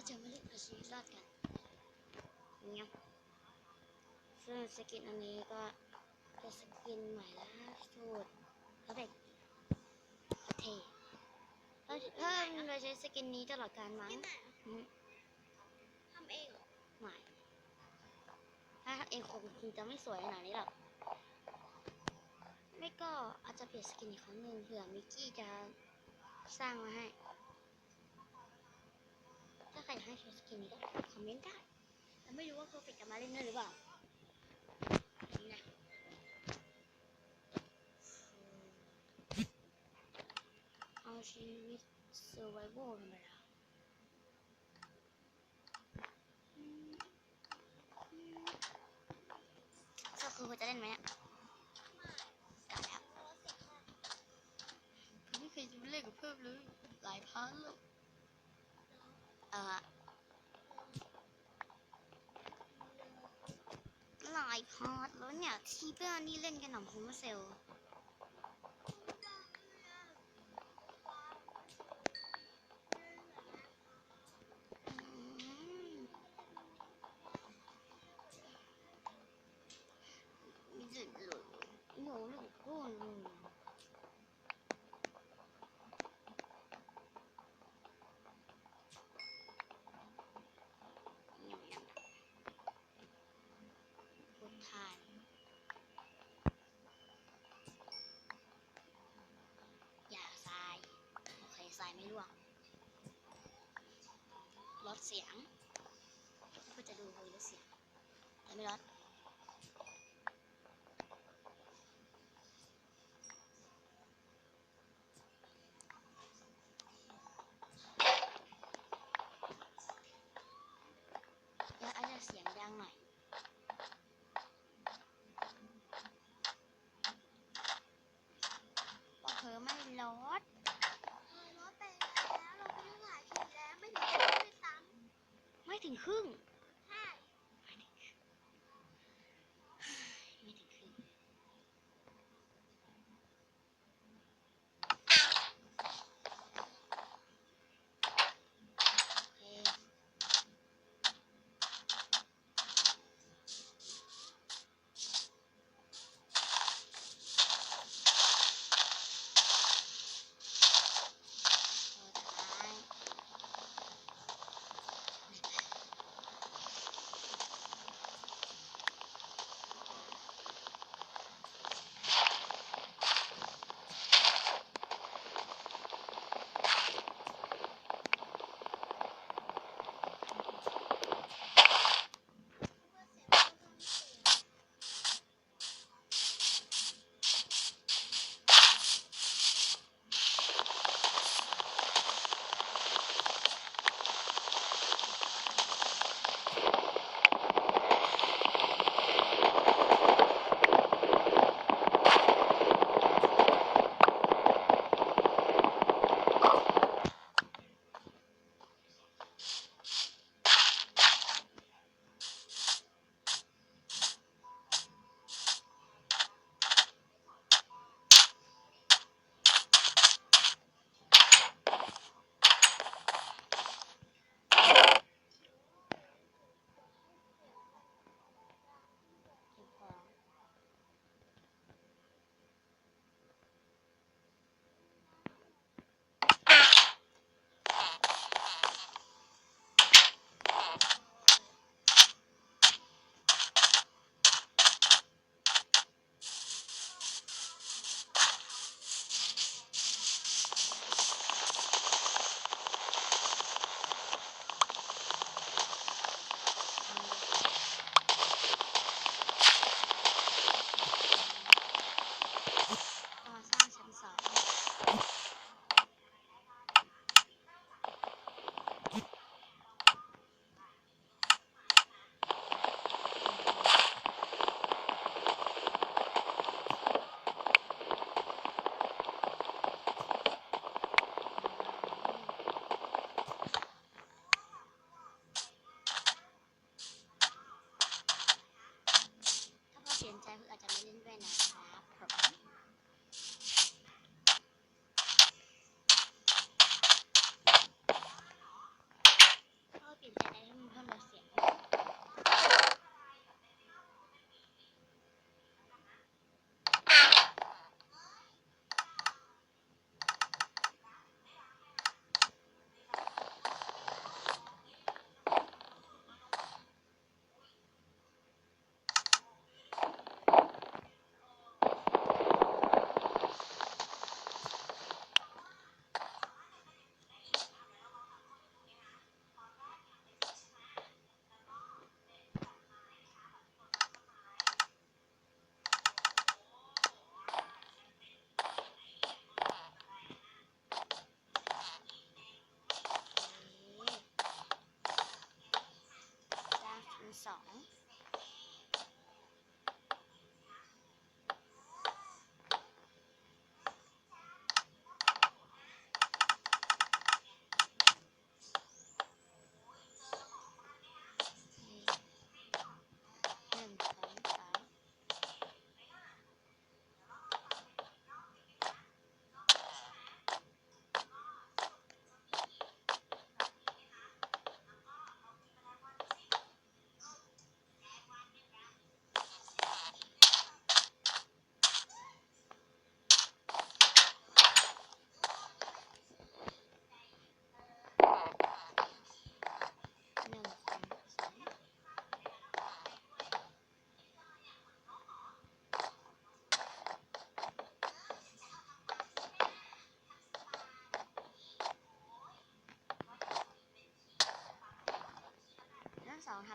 เราจะมาเล่นเอาชีวิตรอดกันเงี้ยซึ่งสกินอันนี้ก็เป็นสกินใหม่ล่าสุดแล้วเด็กเท่เราถ้าเราใช้สกินนี้ตลอดการมั้งที่ไหนอืมทำเองเหรอไม่ถ้าเองคงคงจะไม่สวยขนาดนี้หรอกไม่ก็อาจจะเปลี่ยนสกินอีกครั้งหนึ่งเผื่อมิกกี้จะสร้างมาให้ ถ้าใคร อยากให้ใช้สกินนี้ก็คอมเมนต์ได้แต่ไม่รู้ว่าเพอร์เฟกจะมาเล่นด้วยหรือเปล่านี่นะเอาชีวิต survival ธรรมดาก็คือจะเล่นไหมอะกลับแล้วผมไม่เคยจะเล่นกับเพิ่มเลย หลายพันแล้วเออ หลายพาร์ทแล้วเนี่ย ที่เพื่อนนี่เล่นกันหนำโฮมเซลมีแต่หลุดโง่ลูกพ่นพุทธาน อย่าทราย โอเคทรายไม่ร่วงลด เสียงเพื่อจะดูคุยลดเสียงแต่ไม่รอด แล้วอาจจะเสียงดังหน่อย ว่าเธอไม่ลด เออรถไปแล้วเราไปตั้งหลายทีแล้วไม่ถึงครึ่งด้วยซ้ ไม่ถึง ครึ่ง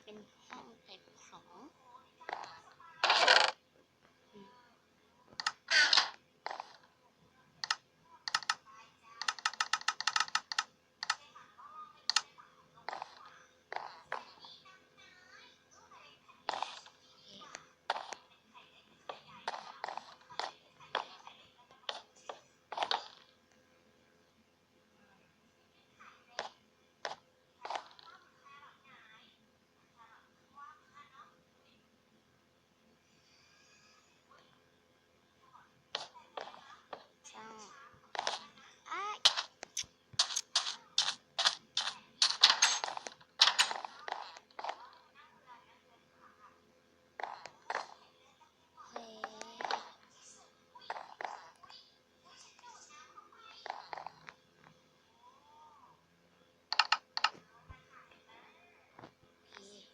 เป็นห้องเก็บของอืมช่างอ้ายเฮ้โอเค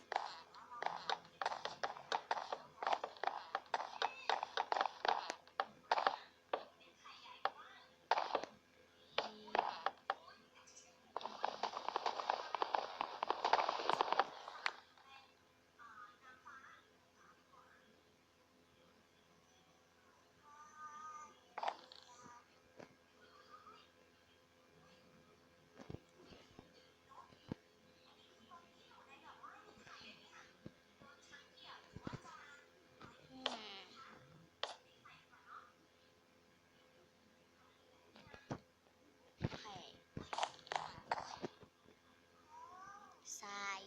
อืมโอเคทราย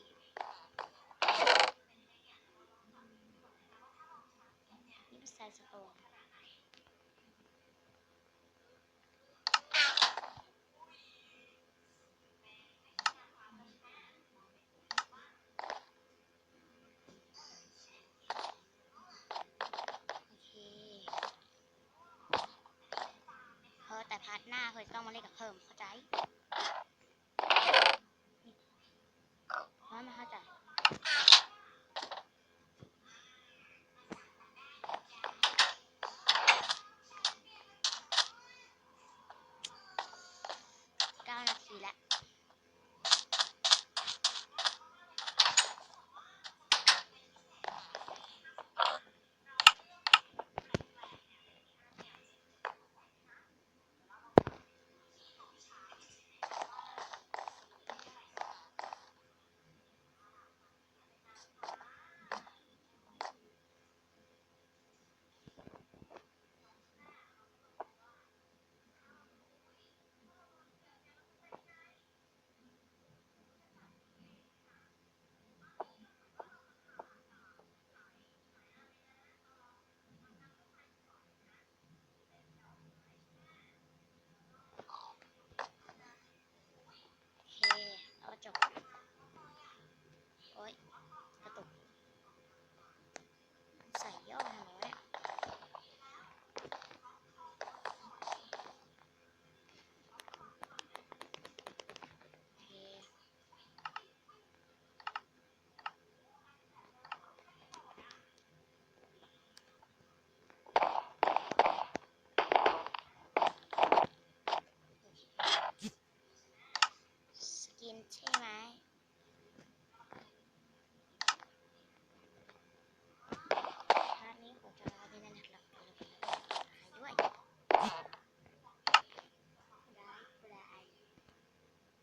นี่เป็นทรายสตอแต่พาร์ทหน้าเพิ่นต้องมาเล่นกับเพิ่มเข้าใจ